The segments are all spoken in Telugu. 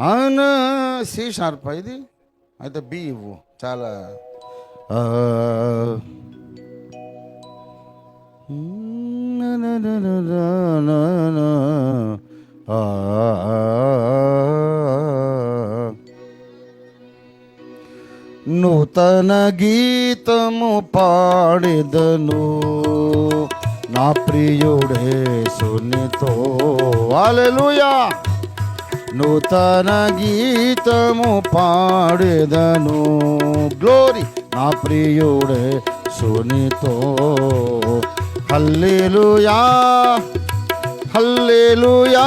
ఆన సి షార్ప్ ఇది? అయితే బి ఇవ్వు. చాలా నూతన గీతము పాడిదను. నా ప్రియుడే సునితో. అలెలుయా నూతన గీతము పాడెదను గ్లోరీ నా ప్రియుడే సునితో హల్లెలూయా హల్లెలూయా హల్లెలూయా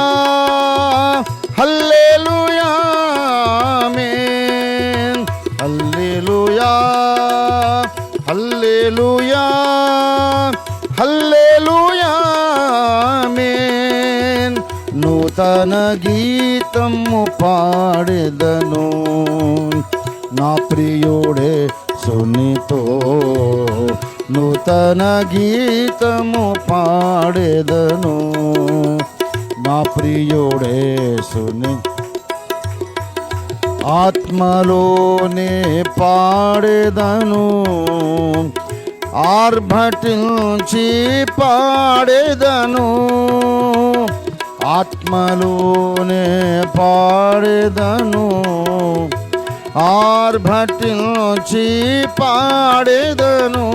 తన గీతము పాడెదను. నా ప్రియుడే సునితో నూతన గీతము పాడెదను. నా ప్రియుడే సుని ఆత్మలోనే పాడెదను. ఆర్భటించి పాడెదను. ఆత్మలోనే పాడేదను. ఆర్భటించి పాడేదను.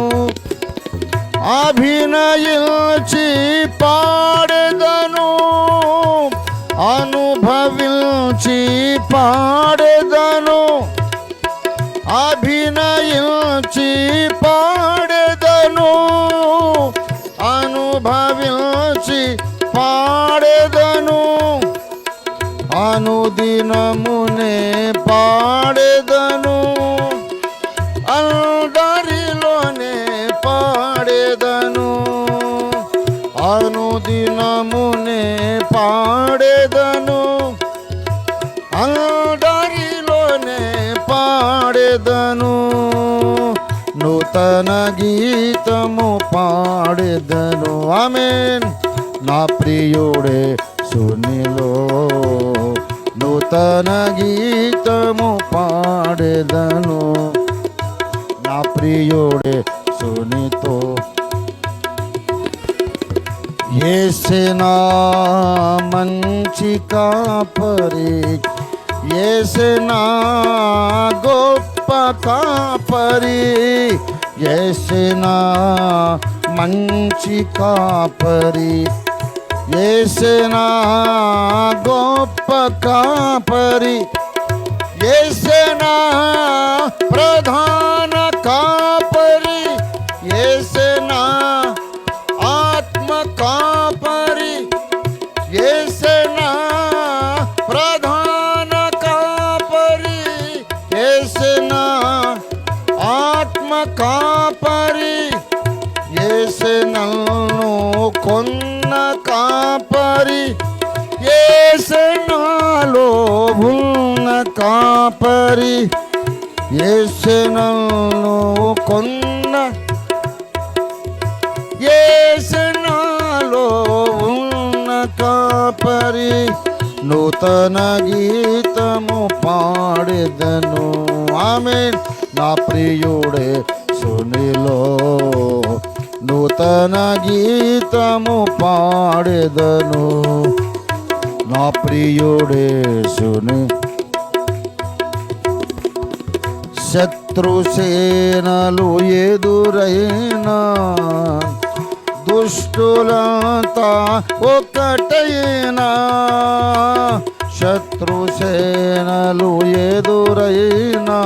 అభినయించి పాడేదను. అనుభవించి పాడేదను. అభినయించి పాడేదను. అనుదినమునే పాడేదను. అందరిలోనే పాడేదను. అనుదినమునే పాడేదను. అందరిలోనే పాడేదను. నూతన గీతము పాడేదను. ఆమెన్. నా ప్రియుడే సునిలో నూతన గీతము పాడేదను. నా ప్రియుడే సునితో. ఏసేనా మంచి కాపరి. ఏసేనా గొప్ప కాపరి. ఏసేనా మంచి కాపరి. ఏసినా గొప్ప కాపరి ఏసేనా ప్రధాన కాపరి ఏసేనా ఆత్మ కాపరి ఏసేనా ప్రధాన కాపరి ఏసేనా ఆత్మ కాపరి ఏసేనల్ను కొన్న కాపరి ఉన్న కాపరి ఏసనను కొన్న. ఏసనాలో ఉన్న కాపరి నూతన గీతము పాడెదను. ఆమె నా ప్రియుడే సునిలో నూతన గీతము పాడెదను. నా ప్రియుడే సుని శత్రుసేనలు ఎదురైనా దుష్టులంతా ఒకటైనా శత్రుసేనలు ఎదురైనా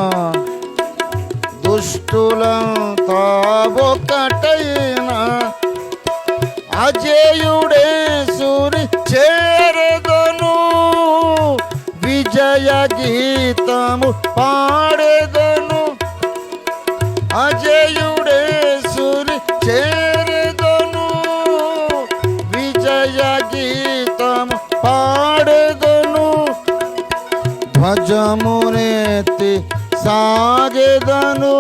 దుష్టులంతా ఒకటైనా అజేయుడే సూరి చేరదను విజయ గీతము పాడెదను. అజయుడే సూరి చేరదను విజయ గీతము పాడెదను ధ్వజమునేతి సాగెదను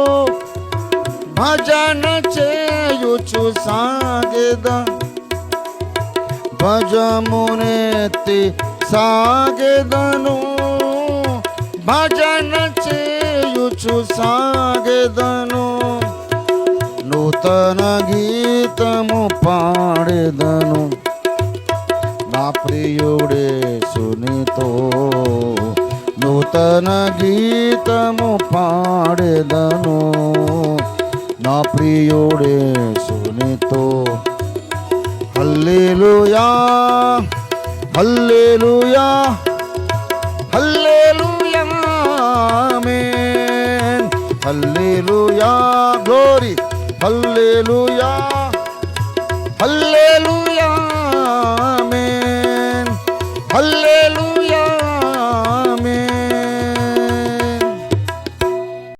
భజన చేయుచు సాగెద భజమునేతి సాగెదను భజన చేయుచు సాగెదను నూతన గీతము పాడెదను నా ప్రియుడే సునితో నూతన గీతము పాడెదను నా ప్రియుడే సునితో హల్లెలూయా హల్లెలూయా హల్లెలూయా Hallelujah, glory, Hallelujah, Hallelujah.